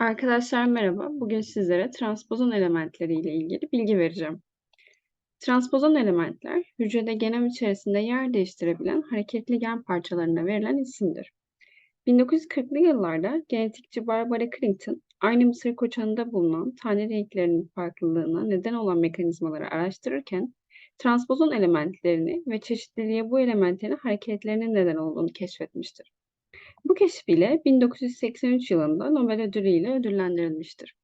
Arkadaşlar merhaba. Bugün sizlere transpozon elementleri ile ilgili bilgi vereceğim. Transpozon elementler, hücrede genom içerisinde yer değiştirebilen hareketli gen parçalarına verilen isimdir. 1940'lı yıllarda genetikçi Barbara Crington, aynı Mısır koçanında bulunan tane renklerinin farklılığına neden olan mekanizmaları araştırırken, transpozon elementlerini ve çeşitliliğe bu elementlerin hareketlerinin neden olduğunu keşfetmiştir. Bu keşfiyle 1983 yılında Nobel Ödülü ile ödüllendirilmiştir.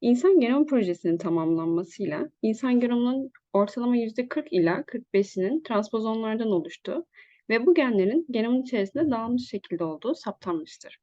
İnsan Genom Projesi'nin tamamlanmasıyla insan genomunun ortalama %40 ila 45'inin transpozonlardan oluştuğu ve bu genlerin genomun içerisinde dağılmış şekilde olduğu saptanmıştır.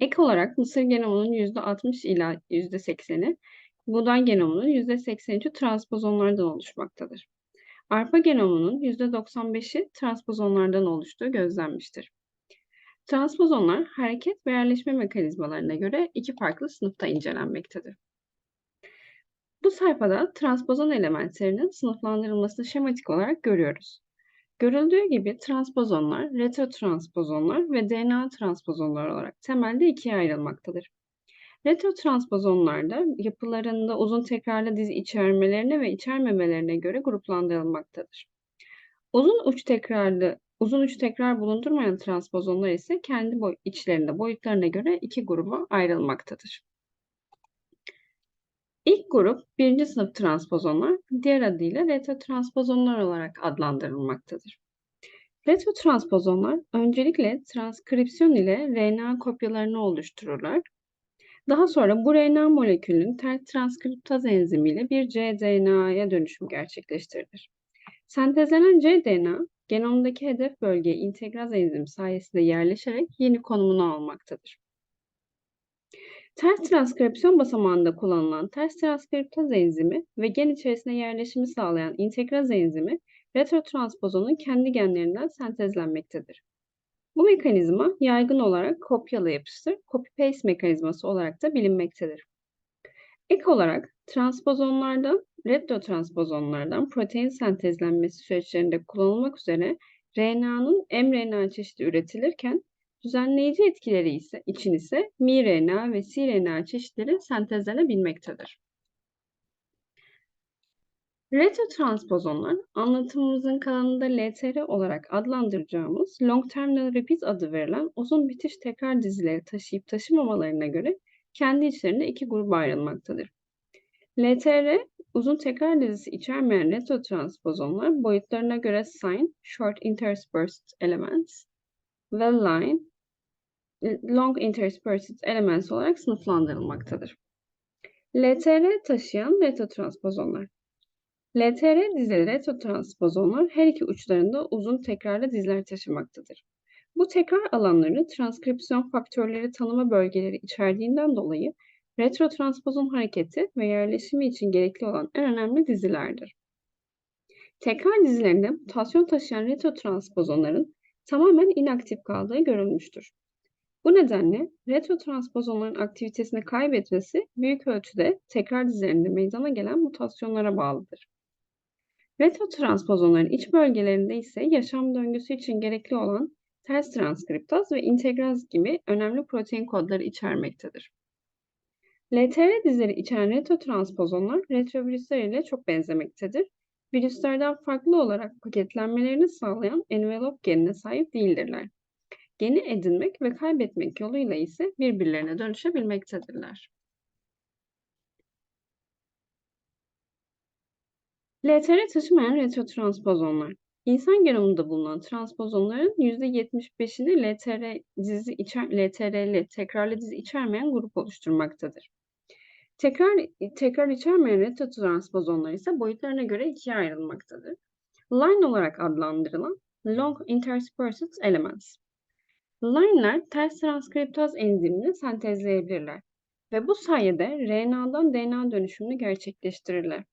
Ek olarak Mısır genomunun %60 ila %80'i, buğday genomunun %83'ü transpozonlardan oluşmaktadır. Arpa genomunun %95'i transpozonlardan oluştuğu gözlenmiştir. Transpozonlar hareket ve yerleşme mekanizmalarına göre iki farklı sınıfta incelenmektedir. Bu sayfada transpozon elementlerinin sınıflandırılmasını şematik olarak görüyoruz. Görüldüğü gibi transpozonlar, retrotranspozonlar ve DNA transpozonlar olarak temelde ikiye ayrılmaktadır. Retrotranspozonlarda yapılarında uzun tekrarlı dizi içermelerine ve içermemelerine göre gruplandırılmaktadır. Uzun uç tekrarlı Uzun uç tekrar bulundurmayan transpozonlar ise kendi boy içlerinde boyutlarına göre iki gruba ayrılmaktadır. İlk grup birinci sınıf transpozonlar, diğer adıyla retrotranspozonlar olarak adlandırılmaktadır. Retrotranspozonlar öncelikle transkripsiyon ile RNA kopyalarını oluştururlar. Daha sonra bu RNA molekülünün ters transkriptaz enzimiyle bir cDNA'ya dönüşüm gerçekleştirilir. Sentezlenen cDNA genomdaki hedef bölgeye integraz enzimi sayesinde yerleşerek yeni konumunu almaktadır. Ters transkripsiyon basamağında kullanılan ters transkriptaz enzimi ve gen içerisine yerleşimi sağlayan integraz enzimi retrotranspozonun kendi genlerinden sentezlenmektedir. Bu mekanizma yaygın olarak kopyala yapıştır, copy-paste mekanizması olarak da bilinmektedir. Ek olarak transpozonlarda Retrotranspozonlardan protein sentezlenmesi süreçlerinde kullanılmak üzere RNA'nın mRNA çeşidi üretilirken düzenleyici etkileri ise için ise miRNA ve cRNA çeşitleri sentezlenebilmektedir. Retrotranspozonlar anlatımımızın kalanında LTR olarak adlandıracağımız Long Terminal Repeat adı verilen uzun bitiş tekrar dizileri taşıyıp taşımamalarına göre kendi içlerinde iki gruba ayrılmaktadır. LTR Uzun tekrar dizisi içermeyen retrotranspozonlar boyutlarına göre Sign, Short Interspersed Elements ve Line, Long Interspersed Elements olarak sınıflandırılmaktadır. LTR taşıyan retrotranspozonlar LTR dizili retrotranspozonlar her iki uçlarında uzun tekrarlı diziler taşımaktadır. Bu tekrar alanları transkripsiyon faktörleri tanıma bölgeleri içerdiğinden dolayı retrotransposon hareketi ve yerleşimi için gerekli olan en önemli dizilerdir. Tekrar dizilerinde mutasyon taşıyan retrotranspozonların tamamen inaktif kaldığı görülmüştür. Bu nedenle retrotranspozonların aktivitesini kaybetmesi büyük ölçüde tekrar dizilerinde meydana gelen mutasyonlara bağlıdır. Retrotranspozonların iç bölgelerinde ise yaşam döngüsü için gerekli olan ters transkriptaz ve integraz gibi önemli protein kodları içermektedir. LTR dizileri içeren retrotranspozonlar retrovirüsler ile çok benzemektedir. Virüslerden farklı olarak paketlenmelerini sağlayan envelop genine sahip değildirler. Geni edinmek ve kaybetmek yoluyla ise birbirlerine dönüşebilmektedirler. LTR taşımayan retrotranspozonlar. İnsan genomunda bulunan transpozonların %75'ini LTR dizi içer, LTR'li tekrarlı dizi içermeyen grup oluşturmaktadır. Tekrar, tekrar içermeyen retrotranspozonlar ise boyutlarına göre ikiye ayrılmaktadır. Line olarak adlandırılan Long Interspersed Elements. Line'ler ters transkriptaz enzimini sentezleyebilirler ve bu sayede RNA'dan DNA dönüşümünü gerçekleştirirler.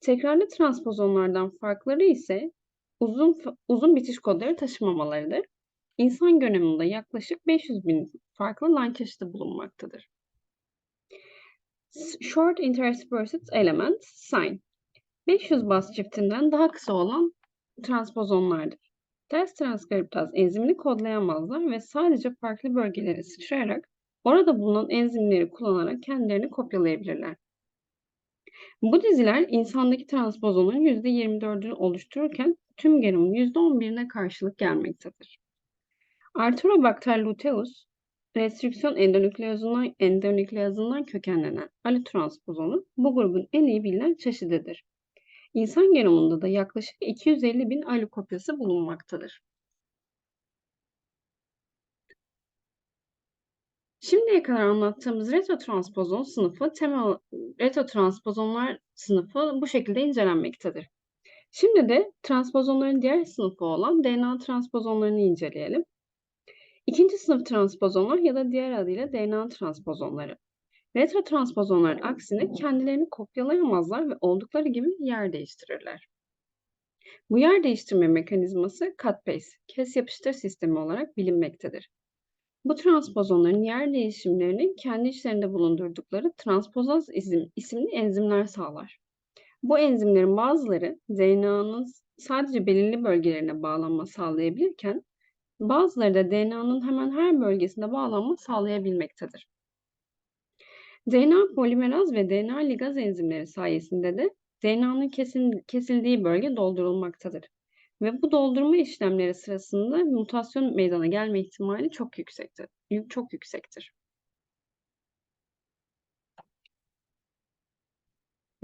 Tekrarlı transpozonlardan farkları ise uzun uzun bitiş kodları taşımamalarıdır. İnsan genomunda yaklaşık 500 bin farklı line çeşidi bulunmaktadır. Short interspersed element sign. 500 baz çiftinden daha kısa olan transpozonlardır. Ters transkriptaz enzimini kodlayamazlar ve sadece farklı bölgelere sıçrayarak orada bulunan enzimleri kullanarak kendilerini kopyalayabilirler. Bu diziler insandaki transpozonun %24'ünü oluştururken tüm genomun %11'ine karşılık gelmektedir. Arturobacter luteus, restrüksiyon endonükleozundan, endonükleazından kökenlenen allotranspozonu bu grubun en iyi bilinen çeşididir. İnsan genomunda da yaklaşık 250 bin alo kopyası bulunmaktadır. Şimdiye kadar anlattığımız retrotransposon sınıfı temel retrotranspozonlar sınıfı bu şekilde incelenmektedir. Şimdi de transpozonların diğer sınıfı olan DNA transpozonlarını inceleyelim. İkinci sınıf transpozonlar ya da diğer adıyla DNA transpozonları. Retrotranspozonların aksine kendilerini kopyalayamazlar ve oldukları gibi yer değiştirirler. Bu yer değiştirme mekanizması cut-paste, kes yapıştır sistemi olarak bilinmektedir. Bu transpozonların yer değişimlerini kendi içlerinde bulundurdukları transpozaz izim, isimli enzimler sağlar. Bu enzimlerin bazıları DNA'nın sadece belirli bölgelerine bağlanma sağlayabilirken bazıları da DNA'nın hemen her bölgesinde bağlanma sağlayabilmektedir. DNA polimeraz ve DNA ligaz enzimleri sayesinde de DNA'nın kesildiği bölge doldurulmaktadır. Ve bu doldurma işlemleri sırasında mutasyon meydana gelme ihtimali çok yüksektir. Çok yüksektir.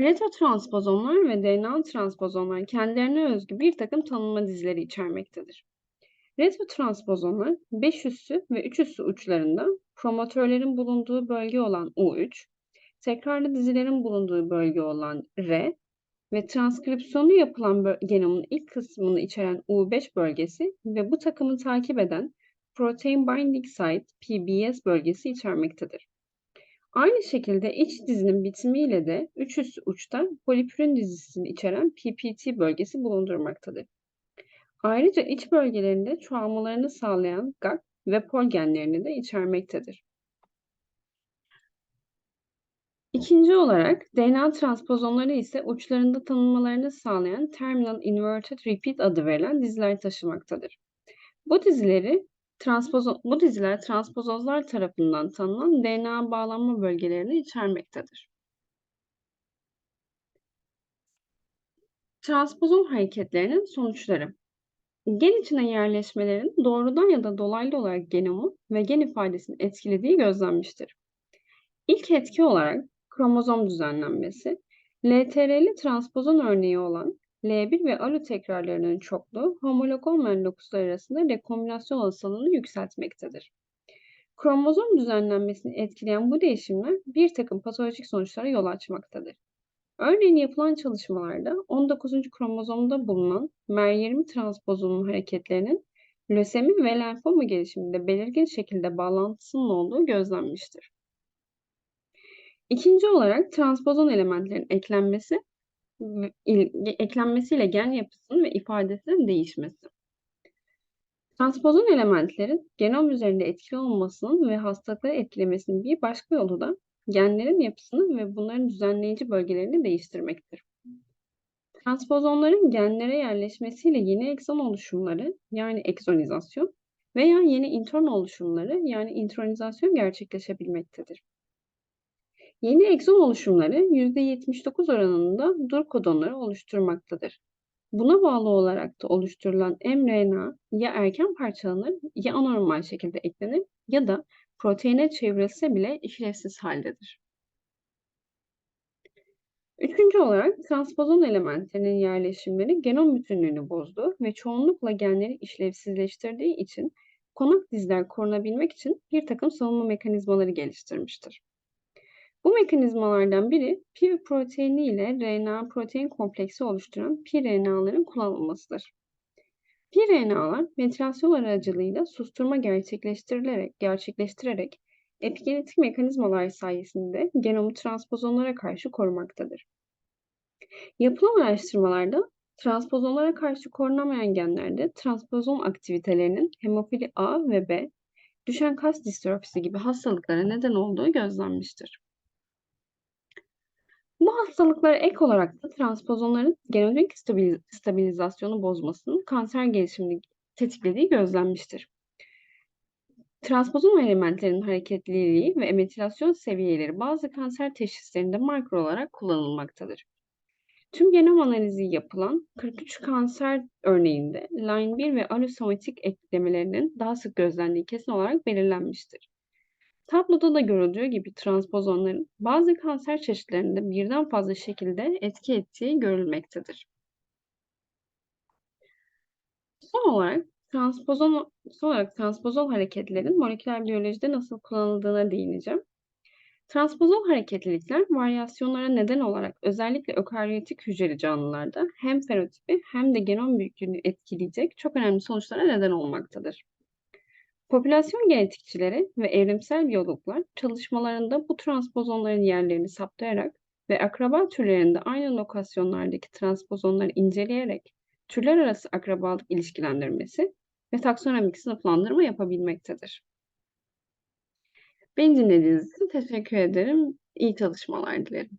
Retrotranspozonlar ve DNA transpozonlar kendilerine özgü bir takım tanımlama dizileri içermektedir. Retrotranspozonar 5 üssü ve 3 üssü uçlarında promotörlerin bulunduğu bölge olan U3, tekrarlı dizilerin bulunduğu bölge olan R ve transkripsiyonu yapılan genomun ilk kısmını içeren U5 bölgesi ve bu takımı takip eden Protein Binding Site PBS bölgesi içermektedir. Aynı şekilde iç dizinin bitimiyle de 3 üst uçta polipürin dizisini içeren PPT bölgesi bulundurmaktadır. Ayrıca iç bölgelerinde çoğalmalarını sağlayan GAG ve POL genlerini de içermektedir. İkinci olarak DNA transpozonları ise uçlarında tanınmalarını sağlayan Terminal Inverted Repeat adı verilen diziler taşımaktadır. Bu dizileri transpozo bu diziler transpozozlar tarafından tanınan DNA bağlanma bölgelerini içermektedir. Transpozon hareketlerinin sonuçları Gen içine yerleşmelerin doğrudan ya da dolaylı olarak genomu ve gen ifadesini etkilediği gözlenmiştir. İlk etki olarak kromozom düzenlenmesi, LTR'li transpozon örneği olan L1 ve ALU tekrarlarının çokluğu homolog olmayan lokuslar arasında rekombinasyon olasılığını yükseltmektedir. Kromozom düzenlenmesini etkileyen bu değişimler bir takım patolojik sonuçlara yol açmaktadır. Örneğin yapılan çalışmalarda 19. kromozomda bulunan MER20 transpozonun hareketlerinin lösemi ve lenfoma gelişiminde belirgin şekilde bağlantısının olduğu gözlenmiştir. İkinci olarak transpozon elementlerin eklenmesi eklenmesiyle gen yapısının ve ifadesinin değişmesi. Transpozon elementlerin genom üzerinde etkili olmasının ve hastalıkları etkilemesinin bir başka yolu da genlerin yapısını ve bunların düzenleyici bölgelerini değiştirmektir. Transpozonların genlere yerleşmesiyle yeni ekson oluşumları yani eksonizasyon veya yeni intron oluşumları yani intronizasyon gerçekleşebilmektedir. Yeni ekson oluşumları %79 oranında dur kodonları oluşturmaktadır. Buna bağlı olarak da oluşturulan mRNA ya erken parçalanır ya anormal şekilde eklenir ya da proteine çevrilse bile işlevsiz haldedir. Üçüncü olarak transpozon elementlerinin yerleşimleri genom bütünlüğünü bozdu ve çoğunlukla genleri işlevsizleştirdiği için konak diziler korunabilmek için bir takım savunma mekanizmaları geliştirmiştir. Bu mekanizmalardan biri pi proteini ile RNA protein kompleksi oluşturan pi-RNA'ların kullanılmasıdır. Pi-RNA'lar metilasyon aracılığıyla susturma gerçekleştirilerek, gerçekleştirerek epigenetik mekanizmalar sayesinde genomu transpozonlara karşı korumaktadır. Yapılan araştırmalarda transpozonlara karşı korunamayan genlerde transpozon aktivitelerinin hemofili A ve B, düşen kas distrofisi gibi hastalıklara neden olduğu gözlenmiştir. Bu hastalıklara ek olarak da transpozonların genetik stabilizasyonu bozmasının kanser gelişimini tetiklediği gözlenmiştir. Transpozon elementlerinin hareketliliği ve metilasyon seviyeleri bazı kanser teşhislerinde marker olarak kullanılmaktadır. Tüm genom analizi yapılan 43 kanser örneğinde Line1 ve allosomatik eklemelerinin daha sık gözlendiği kesin olarak belirlenmiştir. Tabloda da görüldüğü gibi transpozonların bazı kanser çeşitlerinde birden fazla şekilde etki ettiği görülmektedir. Son olarak transpozon son olarak transpozon hareketlerin moleküler biyolojide nasıl kullanıldığına değineceğim. Transpozon hareketlilikler varyasyonlara neden olarak özellikle ökaryotik hücreli canlılarda hem fenotipi hem de genom büyüklüğünü etkileyecek çok önemli sonuçlara neden olmaktadır. Popülasyon genetikçileri ve evrimsel biyologlar çalışmalarında bu transpozonların yerlerini saptayarak ve akraba türlerinde aynı lokasyonlardaki transpozonları inceleyerek türler arası akrabalık ilişkilendirmesi ve taksonomik sınıflandırma yapabilmektedir. Beni dinlediğiniz için teşekkür ederim. İyi çalışmalar dilerim.